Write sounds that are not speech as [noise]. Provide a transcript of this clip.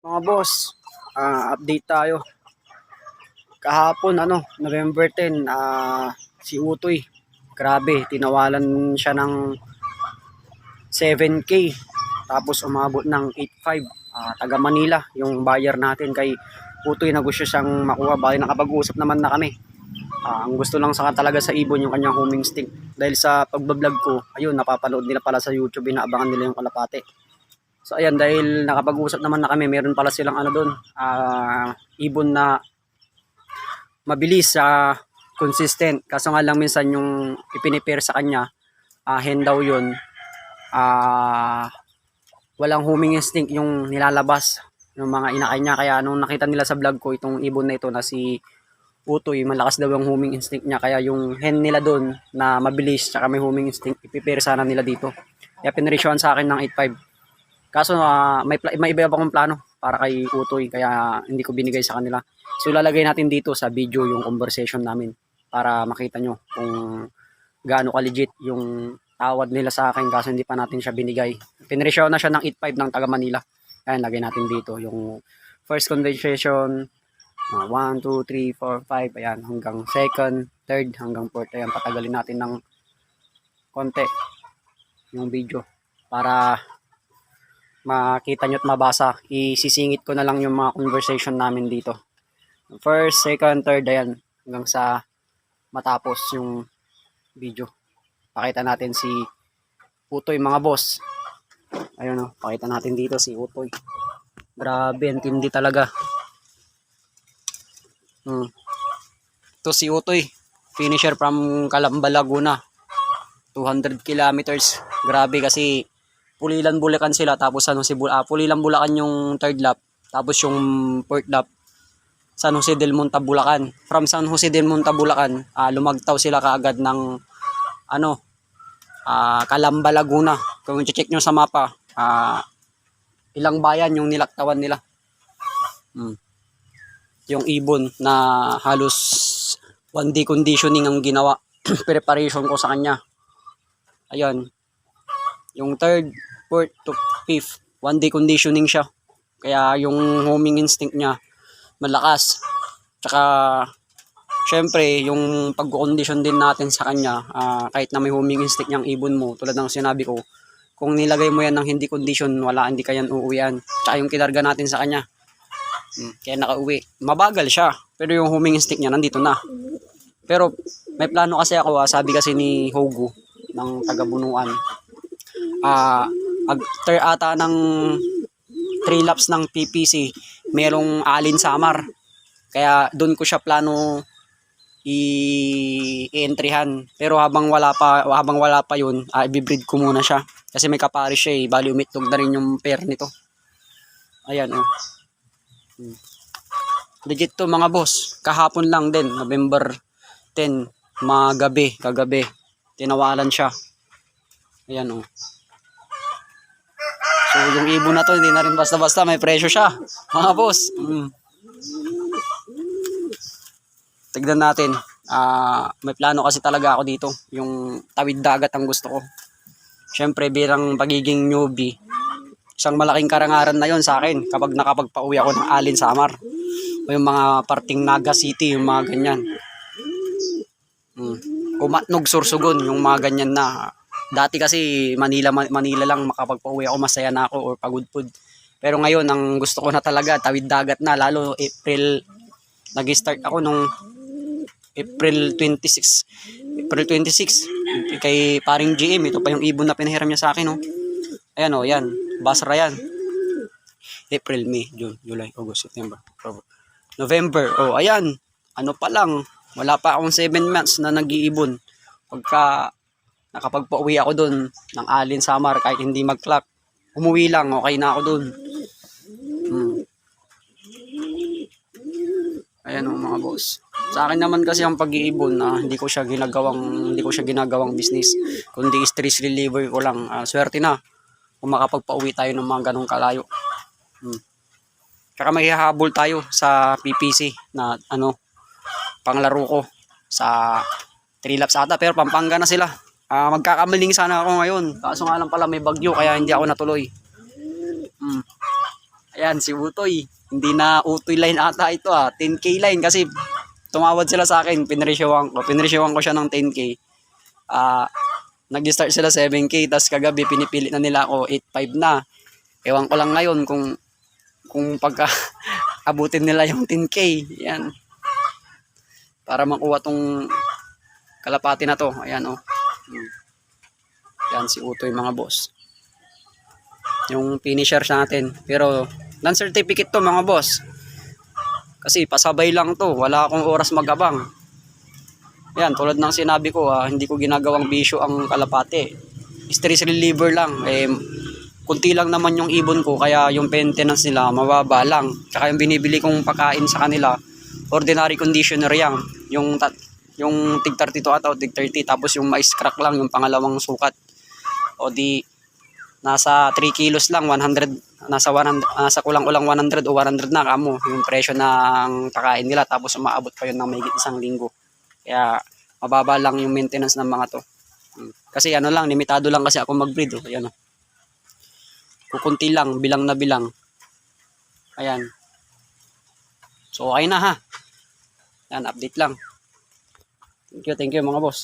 Mga boss, ah, update tayo. Kahapon, ano, November 10, ah, si Utoy, grabe, tinawalan siya ng 7K. Tapos umabot ng 8.5. Ah, taga Manila, yung buyer natin kay Utoy na gusto siyang makuha. Bali nakapag-usap naman na kami. Ah, ang gusto lang sa talaga sa ibon yung kanyang homing stick. Dahil sa pagbablog ko, ayun, napapanood nila pala sa YouTube, inaabangan nila yung kalapate. So ayan, dahil nakapag-usap naman na kami, meron pala silang ano doon, ah, ibon na mabilis sa consistent. Kaso nga lang minsan yung ipinipare sa kanya, ah, hen daw yun, ah, walang homing instinct yung nilalabas ng mga inakay niya. Kaya nung nakita nila sa vlog ko, itong ibon na ito na si Utoy, malakas daw yung homing instinct niya. Kaya yung hen nila doon na mabilis, tsaka may homing instinct, ipipare sana nila dito. Kaya pinaresyohan sa akin ng 8.5. Kaso ah, may, may iba pa akong plano para kay Utoy kaya hindi ko binigay sa kanila. So lalagay natin dito sa video yung conversation namin para makita nyo kung gaano ka legit yung tawad nila sa akin kaso hindi pa natin siya binigay. Pinresyo na siya ng 8.5 ng taga Manila. Ayan, lagay natin dito yung first conversation 1, 2, 3, 4, 5 ayan hanggang second, third hanggang fourth ayan patagalin natin ng konti yung video para makita nyo at mabasa, isisingit ko na lang yung mga conversation namin dito. First, second, third, ayan, hanggang sa matapos yung video. Pakita natin si Utoy mga boss. Ayun o, pakita natin dito si Utoy. Grabe, ang talaga. Hmm. Ito si Utoy, finisher from Calamba, Laguna. 200 kilometers. Grabe kasi Pulilan Bulacan sila. Tapos San Jose Bul ah, Pulilan Bulacan yung third lap. Tapos yung fourth lap San Jose del Monte Bulacan. From San Jose del Monte Bulacan ah, lumagtaw sila kaagad ng ano ah, Calamba Laguna. Kung i-check nyo sa mapa ah, ilang bayan yung nilaktawan nila. Hmm. yung ibon na halos one day conditioning ang ginawa. [clears throat] Preparation ko sa kanya. Ayun yung third, fourth to fifth, one day conditioning siya. Kaya yung homing instinct niya malakas. Tsaka syempre yung pag-condition din natin sa kanya, ah, kahit na may homing instinct niyang ibon mo, tulad ng sinabi ko, kung nilagay mo yan ng hindi condition, wala, hindi ka yan uuwian. Tsaka yung kinarga natin sa kanya, hmm, kaya nakauwi. Mabagal siya, pero yung homing instinct niya nandito na. Pero may plano kasi ako, ah, sabi kasi ni Hogu ng taga-bunuan, ah after ata ng 3 laps ng PPC, merong alin samar. Kaya doon ko siya plano i-entryhan. Pero habang wala pa habang wala pa 'yun, uh, i-breed ko muna siya kasi may kapari siya eh. Bali umitlog na rin yung pair nito. Ayan oh. Hmm. Legit to mga boss. Kahapon lang din, November 10, mga gabi, kagabi. Tinawalan siya. Ayan oh. So yung ibon na to hindi na rin basta-basta may presyo siya. Mga boss. Mm. Tignan natin. Ah, may plano kasi talaga ako dito. Yung tawid dagat ang gusto ko. Siyempre bilang pagiging newbie, isang malaking karangaran na yon sa akin kapag nakapagpauwi ako ng Alin Samar. O yung mga parting Naga City, yung mga ganyan. Mm. Kumatnog Sursugon, yung mga ganyan na Dati kasi Manila Manila lang makapagpauwi ako masaya na ako or pagod food. Pero ngayon ang gusto ko na talaga tawid dagat na lalo April nag-start ako nung April 26. April 26 kay paring GM ito pa yung ibon na pinahiram niya sa akin oh. Ayan oh, yan. Basra yan. April, May, June, July, August, September, October. November. Oh, ayan. Ano pa lang. Wala pa akong 7 months na nag-iibon. Pagka nakapagpauwi ako doon ng Alin Samar kahit hindi mag-clock. Umuwi lang, okay na ako doon. Hmm. Ayan o mga boss. Sa akin naman kasi ang pag-iibon na ah, hindi ko siya ginagawang hindi ko siya ginagawang business kundi stress reliever ko lang. Uh, swerte na kung makapagpauwi tayo ng mga ganong kalayo. Hmm. Tsaka may hahabol tayo sa PPC na ano panglaro ko sa 3 laps ata pero Pampanga na sila. Uh, magkakamaling sana ako ngayon. Kaso nga lang pala may bagyo kaya hindi ako natuloy. Hmm. Ayan, si Utoy. Hindi na Utoy line ata ito ah. 10k line kasi tumawad sila sa akin. Pinresyowan ko. Pinresyowan ko siya ng 10k. Ah, nag-start sila 7k. Tapos kagabi pinipili na nila ako 8.5 na. Ewan ko lang ngayon kung kung pagka [laughs] abutin nila yung 10k. Yan. Para makuha tong kalapati na to. Ayan oh. Hmm. Yan si Utoy mga boss yung finisher sa natin. Pero non-certificate to mga boss. Kasi pasabay lang to. Wala akong oras magabang. Yan, tulad ng sinabi ko, ah, hindi ko ginagawang bisyo ang kalapate. Stress reliever lang. Eh, kunti lang naman yung ibon ko, kaya yung maintenance nila mababa lang. Tsaka yung binibili kong pagkain sa kanila, ordinary conditioner yan. Yung, yung tig 32 ata o tig 30, tapos yung mais crack lang, yung pangalawang sukat. O di, nasa 3 kilos lang 100 nasa 100 nasa kulang-kulang 100 o 100 na kamo yung presyo ng pakain nila tapos umaabot pa yun ng mahigit isang linggo kaya mababa lang yung maintenance ng mga to Hmm. kasi ano lang limitado lang kasi ako mag-breed oh. ayan oh. kukunti lang bilang na bilang ayan so okay na ha yan update lang thank you thank you mga boss